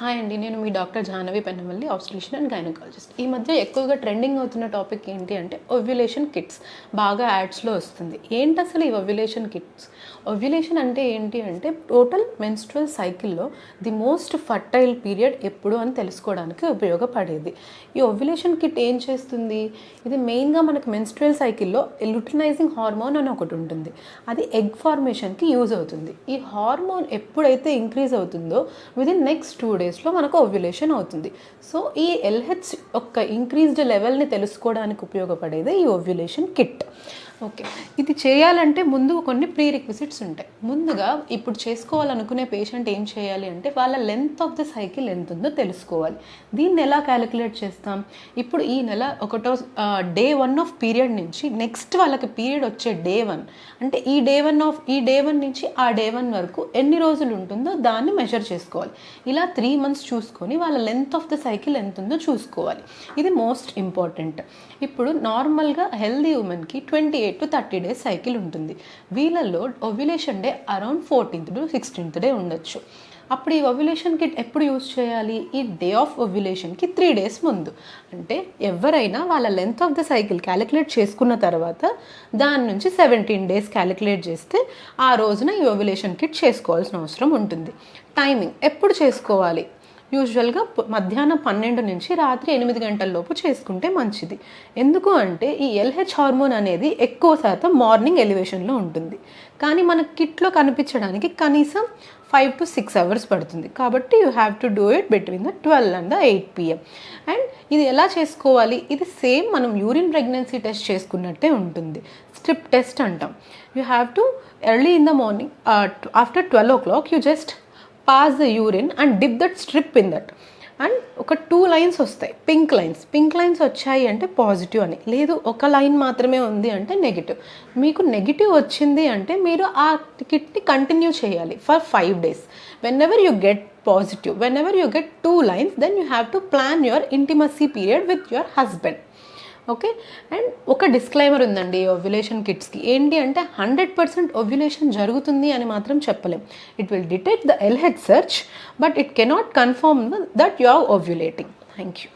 Hi అండి నేను మీ doctor Jahnavi Pennavalli obstetrician and gynaecologist ఈ మధ్య ఎక్కువగా ట్రెండింగ్ అవుతున్న టాపిక్ ఏంటి అంటే ఒవ్యులేషన్ కిట్స్ బాగా యాడ్స్లో వస్తుంది. ఏంటి అసలు ఈ ఒవ్యులేషన్ కిట్స్ ఒవ్యులేషన్ అంటే ఏంటి అంటే టోటల్ మెన్స్ట్రల్ సైకిల్లో ది మోస్ట్ ఫర్టైల్ పీరియడ్ ఎప్పుడు అని తెలుసుకోవడానికి ఉపయోగపడేది. ఈ ఒవ్యులేషన్ కిట్ ఏం చేస్తుంది? ఇది మెయిన్గా మనకు మెన్స్ట్రల్ సైకిల్లో లుటినైజింగ్ హార్మోన్ అని ఒకటి ఉంటుంది. అది ఎగ్ ఫార్మేషన్కి యూజ్ అవుతుంది. ఈ హార్మోన్ ఎప్పుడైతే ఇంక్రీజ్ అవుతుందో విదిన్ నెక్స్ట్ టూ డేస్లో మనకు ఓవ్యులేషన్ అవుతుంది. సో ఈ ఎల్హెచ్ యొక్క ఇంక్రీజ్డ్ లెవెల్ని తెలుసుకోవడానికి ఉపయోగపడేదే ఈ ఓవ్యులేషన్ కిట్ ఓకే. ఇది చేయాలంటే ముందు కొన్ని ప్రీ రిక్విజిట్స్ ఉంటాయి. ముందుగా ఇప్పుడు చేసుకోవాలనుకునే పేషెంట్ ఏం చేయాలి అంటే వాళ్ళ లెంత్ ఆఫ్ ద సైకిల్ ఎంత ఉందో తెలుసుకోవాలి. దీన్ని ఎలా క్యాలిక్యులేట్ చేస్తాం? ఇప్పుడు ఈ నెల ఒకటో డే వన్ ఆఫ్ పీరియడ్ నుంచి నెక్స్ట్ వాళ్ళకి పీరియడ్ వచ్చే డే వన్ అంటే ఈ డే వన్ ఆఫ్ ఈ డే వన్ నుంచి ఆ డే వన్ వరకు ఎన్ని రోజులు ఉంటుందో దాన్ని మెజర్ చేసుకోవాలి. ఇలా త్రీ మంత్స్ చూసుకొని వాళ్ళ లెంత్ ఆఫ్ ద సైకిల్ ఎంత ఉందో చూసుకోవాలి. ఇది మోస్ట్ ఇంపార్టెంట్ ఇప్పుడు నార్మల్గా హెల్దీ ఉమెన్కి twenty eight to thirty days cycle ఉంటుంది. వీళ్ళల్లో ovulation day around fourteenth to sixteenth day ఉండొచ్చు. అప్పుడు ఈ ఒవ్యులేషన్ కిట్ ఎప్పుడు యూజ్ చేయాలి? ఈ డే ఆఫ్ ఒవ్యులేషన్కి త్రీ డేస్ ముందు. అంటే ఎవరైనా వాళ్ళ length of the cycle calculate చేసుకున్న తర్వాత దాని నుంచి సెవెంటీన్ డేస్ క్యాలిక్యులేట్ చేస్తే ఆ రోజున ఈ ఒవ్యులేషన్ కిట్ చేసుకోవాల్సిన అవసరం ఉంటుంది. టైమింగ్ ఎప్పుడు చేసుకోవాలి? యూజువల్గా మధ్యాహ్నం పన్నెండు నుంచి రాత్రి ఎనిమిది గంటల లోపు చేసుకుంటే మంచిది. ఎందుకు అంటే ఈ ఎల్హెచ్ హార్మోన్ అనేది ఎక్కువ శాతం మార్నింగ్ ఎలివేషన్లో ఉంటుంది. కానీ మన కిట్లో కనిపించడానికి కనీసం ఫైవ్ టు సిక్స్ అవర్స్ పడుతుంది. కాబట్టి you have to do it between the twelve and the eight PM and ఇది ఎలా చేసుకోవాలి? ఇది సేమ్ మనం యూరిన్ ప్రెగ్నెన్సీ టెస్ట్ చేసుకున్నట్టే ఉంటుంది. స్ట్రిప్ టెస్ట్ అంటాం. You have to early in the morning after twelve o'clock you just pass the urine and dip that strip in that and ఒక two lines వస్తాయి. పింక్ లైన్స్ పింక్ లైన్స్ వచ్చాయి అంటే positive అని. లేదు ఒక line మాత్రమే ఉంది అంటే నెగిటివ్ మీకు నెగిటివ్ వచ్చింది అంటే మీరు ఆ కిట్ని కంటిన్యూ చేయాలి for five days whenever you get positive whenever you get two lines then you have to plan your intimacy period with your husband okay and ఒక డిస్క్లైమర్ ఉందండి ఓవ్యులేషన్ కిట్స్కి ఏంటి అంటే హండ్రెడ్ పర్సెంట్ ఓవ్యులేషన్ జరుగుతుంది అని మాత్రం చెప్పలేం. It will detect the LH surge but it cannot confirm that you are ovulating thank you